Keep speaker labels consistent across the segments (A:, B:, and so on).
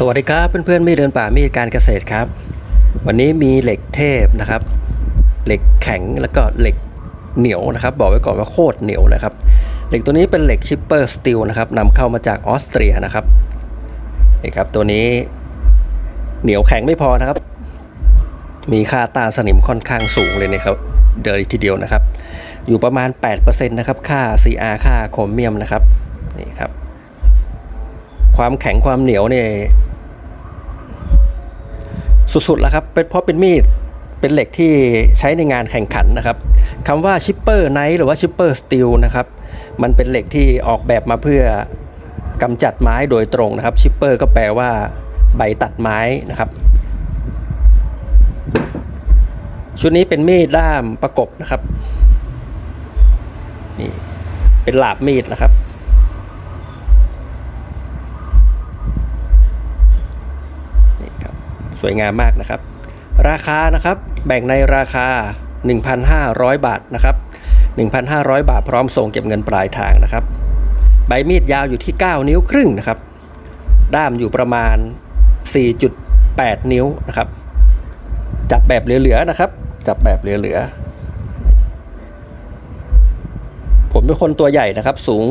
A: สวัสดีครับเพื่อนๆมีเดินป่ามีการเกษตรครับ วันนี้มีเหล็กเทพนะครับ เหล็กแข็งแล้วก็เหล็กเหนียวนะครับ บอกไว้ก่อนว่าโคตรเหนียวนะครับ เหล็กตัวนี้เป็นเหล็กชิปเปอร์สตีลนะครับนำเข้ามาจากออสเตรียนะครับนี่ครับตัวนี้เหนียวแข็งไม่พอนะครับ มีค่าต้านสนิมค่อนข้างสูงเลยนะครับเดินทีเดียวนะครับ อยู่ประมาณ 8%นะครับค่า CR ค่าโครเมียมนะครับนี่ครับความแข็งความเหนียวเนี่ย สุดๆแล้วครับเป็นเพราะเป็นมีดเป็นเหล็กที่ใช้ในงานแข่งขันนะครับคำว่าชิปเปอร์ไนหรือว่าชิปเปอร์สตีลนะครับมันเป็นเหล็กที่ออกแบบมาเพื่อกำจัดไม้โดยตรงนะครับชิปเปอร์ก็แปลว่าใบตัดไม้นะครับ ชุดนี้เป็นมีดด้ามประกบนะครับนี่เป็นหลาบมีดนะครับ สวยงามมากนะครับ ราคานะครับแบ่งในราคา 1,500 บาทนะครับ 1,500 บาทพร้อมส่งเก็บเงินปลายทางนะครับ ใบมีดยาวอยู่ที่ 9 นิ้วครึ่งนะครับ ด้ามอยู่ประมาณ 4.8 นิ้วนะครับ จับแบบเหลือๆนะครับ จับแบบเหลือๆ ผมเป็นคนตัวใหญ่นะครับ สูง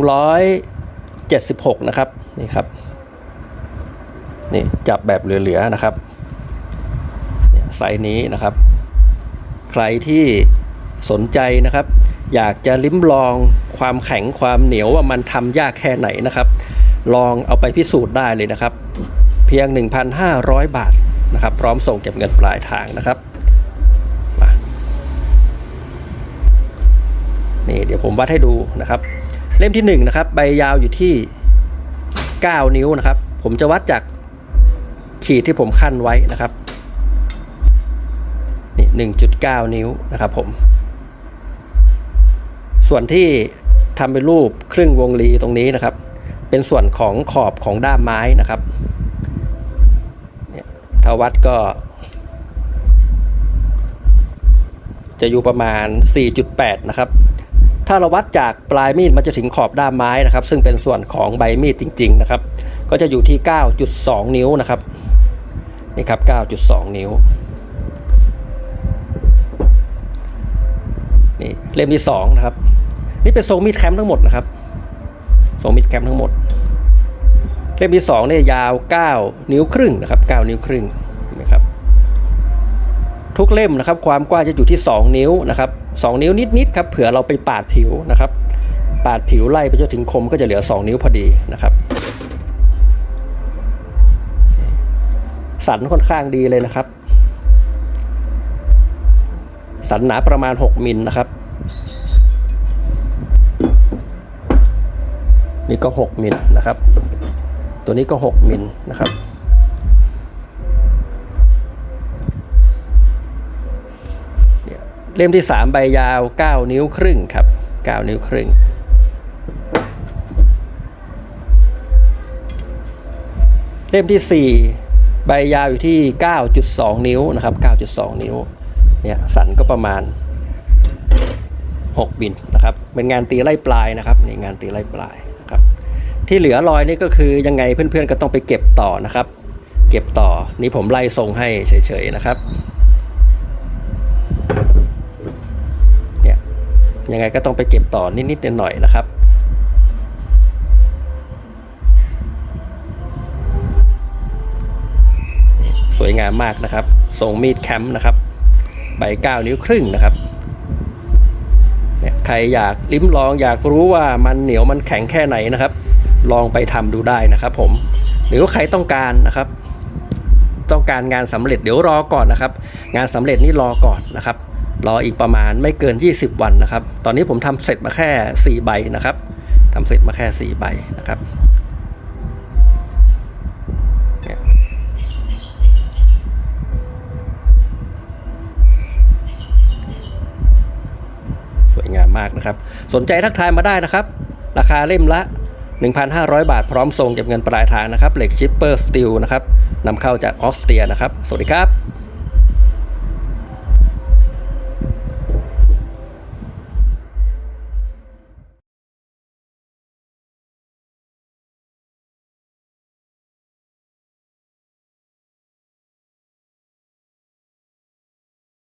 A: 176 นะครับ นี่ครับ นี่จับแบบเหลือๆนะครับ ไซส์นี้นะครับ ใครที่สนใจนะครับ อยากจะลิ้มลองความแข็งความเหนียวว่ามันทำยากแค่ไหนนะครับ ลองเอาไปพิสูจน์ได้เลยนะครับ เพียง 1,500 บาทนะครับ พร้อมส่งเก็บเงินปลายทางนะครับมานี่เดี๋ยวผมวัดให้ดูนะครับ เล่มที่ 1 นะครับ ใบยาวอยู่ที่ 9 นิ้วนะครับ ผมจะวัดจากขีดที่ผมขั้นไว้นะครับ นี่หนึ่งจุดเก้านิ้วนะครับผม ส่วนที่ทำเป็นรูปครึ่งวงรีตรงนี้นะครับ เป็นส่วนของขอบของด้ามไม้นะครับถ้าวัดก็ จะอยู่ประมาณ 4.8 นะครับ ถ้าเราวัดจากปลายมีดมันจะถึงขอบด้ามไม้นะครับ ซึ่งเป็นส่วนของใบมีดจริง ๆ นะครับ ก็จะอยู่ที่ 9.2 นิ้วนะครับนี่ครับ 9.2 นิ้ว นี่เล่มที่2นะครับ นี่เป็นทรงมีดแคมป์ทั้งหมดนะครับทรงมีดแคมป์ทั้งหมด เล่มที่2เนี่ยยาว 9 นิ้วครึ่งนะครับ 9 นิ้วครึ่งเห็นไหมครับ ทุกเล่มนะครับ ความกว้างจะอยู่ที่ 2 นิ้วนะครับ 2 นิ้วนิดๆครับเผื่อเราไปปาดผิวนะครับ ปาดผิวไล่ไปจนถึงคมก็จะเหลือ 2 นิ้วพอดีนะครับสันค่อนข้างดีเลยนะครับ สันหนาประมาณ 6มิลนะครับ นี่ก็ 6มิลนะครับ ตัวนี้ก็ 6มิลนะครับเนี่ยเล่มที่ 3 ใบยาว 9 นิ้วครึ่งครับ 9 นิ้วครึ่งเล่มที่ 4 ใบยาวอยู่ที่ 9.2 นิ้วนะครับ 9.2 นิ้ว เนี่ยสันก็ประมาณ 6 บินนะครับ เป็นงานตีไล่ปลายนะครับนี่งานตีไล่ปลายนะครับ ที่เหลือรอยนี่ก็คือยังไงเพื่อนๆก็ต้องไปเก็บต่อนะครับ เก็บต่อนี่ผมไล่ทรงให้เฉยๆนะครับเนี่ยยังไงก็ต้องไปเก็บต่อนิดๆหน่อยๆนะครับสวยงามมากนะครับ ทรงมีดแคมป์นะครับ ใบเก้านิ้วครึ่งนะครับเนี่ยใครอยากลิ้มลองอยากรู้ว่ามันเหนียวมันแข็งแค่ไหนนะครับ ลองไปทำดูได้นะครับ ผม หรือว่าใครต้องการนะครับ ต้องการงานสำเร็จเดี๋ยวรอก่อนนะครับ งานสำเร็จนี่รอก่อนนะครับ รออีกประมาณไม่เกิน 20 วันนะครับ ตอนนี้ผมทำเสร็จมาแค่ 4 ใบนะครับทำเสร็จมาแค่ 4 ใบนะครับ มากนะครับ สนใจทักทายมาได้นะครับ ราคาเล่มละ 1,500 บาทพร้อมส่งเก็บเงินปลายทางนะครับเหล็กชิปเปอร์สตีลนะครับนำเข้าจากออสเตรียนะครับ สวัสดีครับ